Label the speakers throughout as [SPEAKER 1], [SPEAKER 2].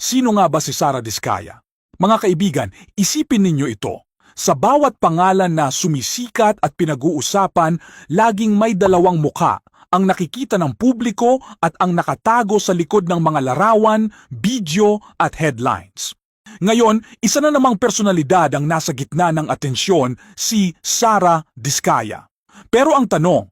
[SPEAKER 1] Sino nga ba si Sara Diskaya? Mga kaibigan, isipin ninyo ito. Sa bawat pangalan na sumisikat at pinag-uusapan, laging may dalawang muka ang nakikita ng publiko at ang nakatago sa likod ng mga larawan, video at headlines. Ngayon, isa na namang personalidad ang nasa gitna ng atensyon, si Sara Diskaya. Pero ang tanong,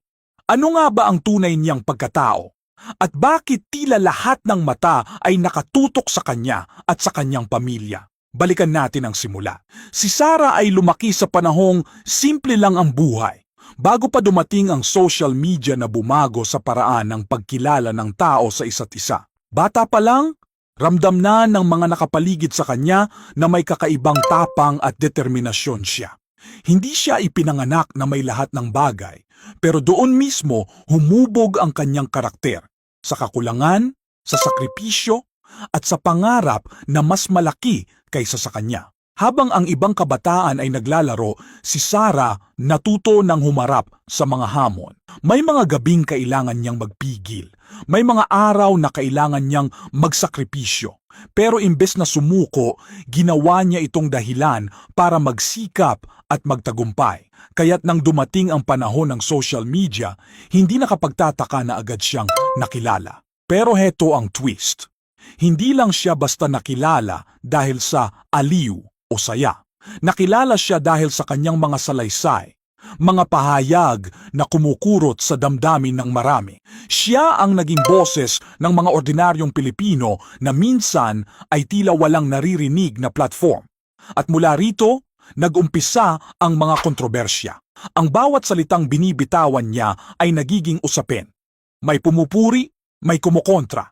[SPEAKER 1] ano nga ba ang tunay niyang pagkatao? At bakit tila lahat ng mata ay nakatutok sa kanya at sa kanyang pamilya? Balikan natin ang simula. Si Sara ay lumaki sa panahong simple lang ang buhay. Bago pa dumating ang social media na bumago sa paraan ng pagkilala ng tao sa isa't isa. Bata pa lang, ramdam na ng mga nakapaligid sa kanya na may kakaibang tapang at determinasyon siya. Hindi siya ipinanganak na may lahat ng bagay, pero doon mismo humubog ang kanyang karakter sa kakulangan, sa sakripisyo, at sa pangarap na mas malaki kaysa sa kanya. Habang ang ibang kabataan ay naglalaro, si Sara natuto ng humarap sa mga hamon. May mga gabing kailangan niyang magpigil. May mga araw na kailangan niyang magsakripisyo. Pero imbes na sumuko, ginawa niya itong dahilan para magsikap at magtagumpay. Kaya't nang dumating ang panahon ng social media, hindi nakapagtataka na agad siyang nakilala. Pero heto ang twist. Hindi lang siya basta nakilala dahil sa aliw o saya. Nakilala siya dahil sa kanyang mga salaysay, mga pahayag na kumukurot sa damdamin ng marami. Siya ang naging boses ng mga ordinaryong Pilipino na minsan ay tila walang naririnig na platform. At mula rito, nag-umpisa ang mga kontrobersya. Ang bawat salitang binibitawan niya ay nagiging usapin. May pumupuri, may kumukontra.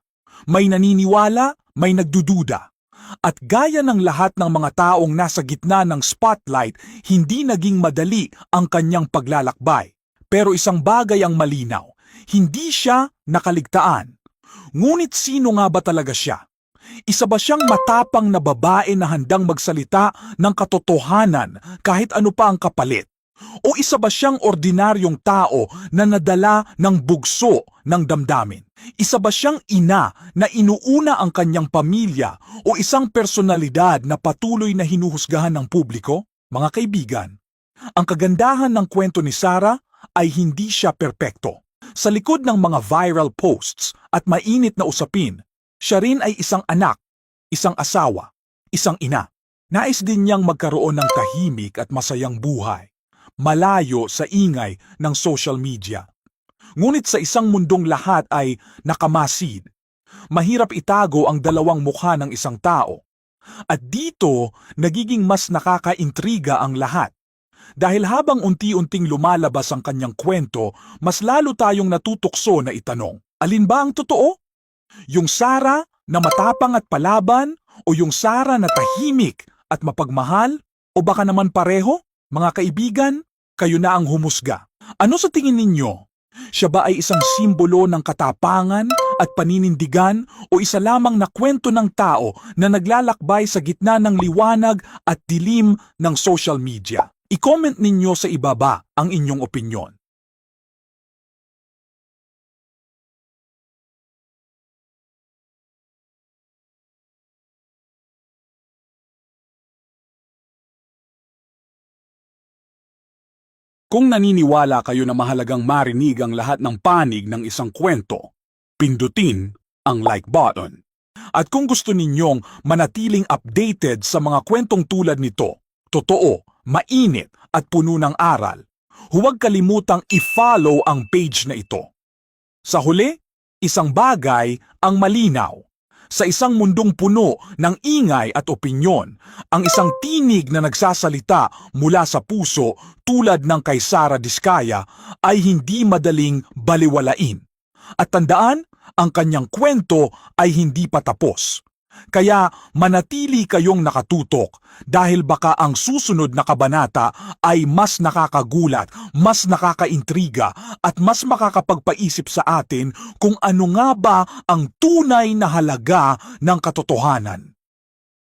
[SPEAKER 1] May naniniwala, may nagdududa. At gaya ng lahat ng mga taong nasa gitna ng spotlight, hindi naging madali ang kanyang paglalakbay. Pero isang bagay ang malinaw, hindi siya nakaligtaan. Ngunit sino nga ba talaga siya? Isa ba siyang matapang na babae na handang magsalita ng katotohanan kahit ano pa ang kapalit? O isa ba siyang ordinaryong tao na nadala ng bugso ng damdamin? Isa ba siyang ina na inuuna ang kanyang pamilya o isang personalidad na patuloy na hinuhusgahan ng publiko? Mga kaibigan, ang kagandahan ng kwento ni Sarah ay hindi siya perpekto. Sa likod ng mga viral posts at mainit na usapin, siya rin ay isang anak, isang asawa, isang ina. Nais din niyang magkaroon ng tahimik at masayang buhay malayo sa ingay ng social media. Ngunit sa isang mundong lahat ay nakamasid. Mahirap itago ang dalawang mukha ng isang tao. At dito, nagiging mas nakakaintriga ang lahat. Dahil habang unti-unting lumalabas ang kanyang kwento, mas lalo tayong natutukso na itanong, alin ba ang totoo? Yung Sara na matapang at palaban o yung Sara na tahimik at mapagmahal? O baka naman pareho? Mga kaibigan, kayo na ang humusga. Ano sa tingin ninyo? Siya ba ay isang simbolo ng katapangan at paninindigan o isa lamang na kwento ng tao na naglalakbay sa gitna ng liwanag at dilim ng social media? I-comment ninyo sa ibaba ang inyong opinyon. Kung naniniwala kayo na mahalagang marinig ang lahat ng panig ng isang kwento, pindutin ang like button. At kung gusto ninyong manatiling updated sa mga kwentong tulad nito, totoo, mainit at puno ng aral, huwag kalimutang i-follow ang page na ito. Sa huli, isang bagay ang malinaw. Sa isang mundong puno ng ingay at opinyon, ang isang tinig na nagsasalita mula sa puso tulad ng kay Sara Diskaya ay hindi madaling baliwalain. At tandaan, ang kanyang kwento ay hindi pa tapos. Kaya manatili kayong nakatutok dahil baka ang susunod na kabanata ay mas nakakagulat, mas nakakaintriga at mas makakapagpaisip sa atin kung ano nga ba ang tunay na halaga ng katotohanan.